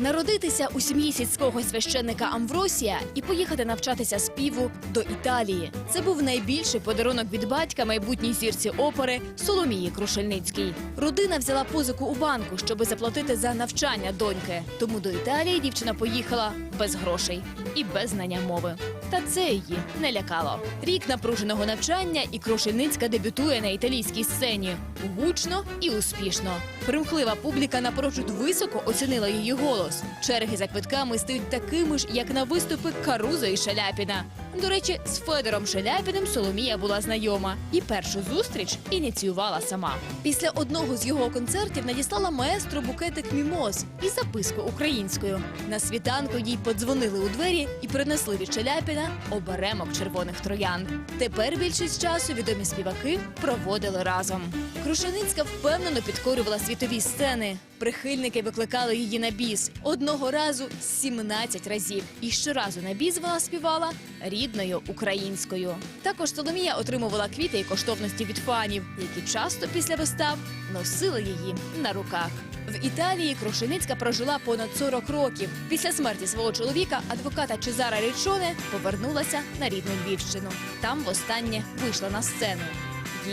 Народитися у сім'ї сільського священника Амвросія і поїхати навчатися співу до Італії. Це був найбільший подарунок від батька майбутній зірці опери Соломії Крушельницькій. Родина взяла позику у банку, щоби заплатити за навчання доньки. Тому до Італії дівчина поїхала без грошей і без знання мови. Та це її не лякало. Рік напруженого навчання, і Крушельницька дебютує на італійській сцені гучно і успішно. Примхлива публіка напрочуд високо оцінила її голос. Черги за квитками стають такими ж, як на виступи Карузо і Шаляпіна. До речі, з Федором Шаляпіним Соломія була знайома і першу зустріч ініціювала сама. Після одного з його концертів надіслала маестро букетик мімоз і записку українською. На світанку їй подзвонили у двері і принесли від Шаляпіна оберемок червоних троянд. Тепер більшість часу відомі співаки проводили разом. Крушеницька впевнено підкорювала світові сцени. Прихильники викликали її на біс одного разу 17 разів. І щоразу на біс вона співала рідною українською. Також Соломія отримувала квіти і коштовності від фанів, які часто після вистав носили її на руках. В Італії Крушеницька прожила понад 40 років. Після смерті свого чоловіка, адвоката Чезара Річоне, повернулася на рідну Львівщину. Там востаннє вийшла на сцену.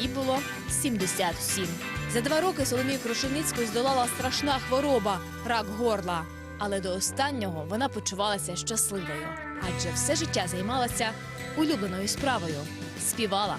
Їй було 77. За два роки Соломію Крушеницьку здолала страшна хвороба рак горла. Але до останнього вона почувалася щасливою, адже все життя займалася улюбленою справою співала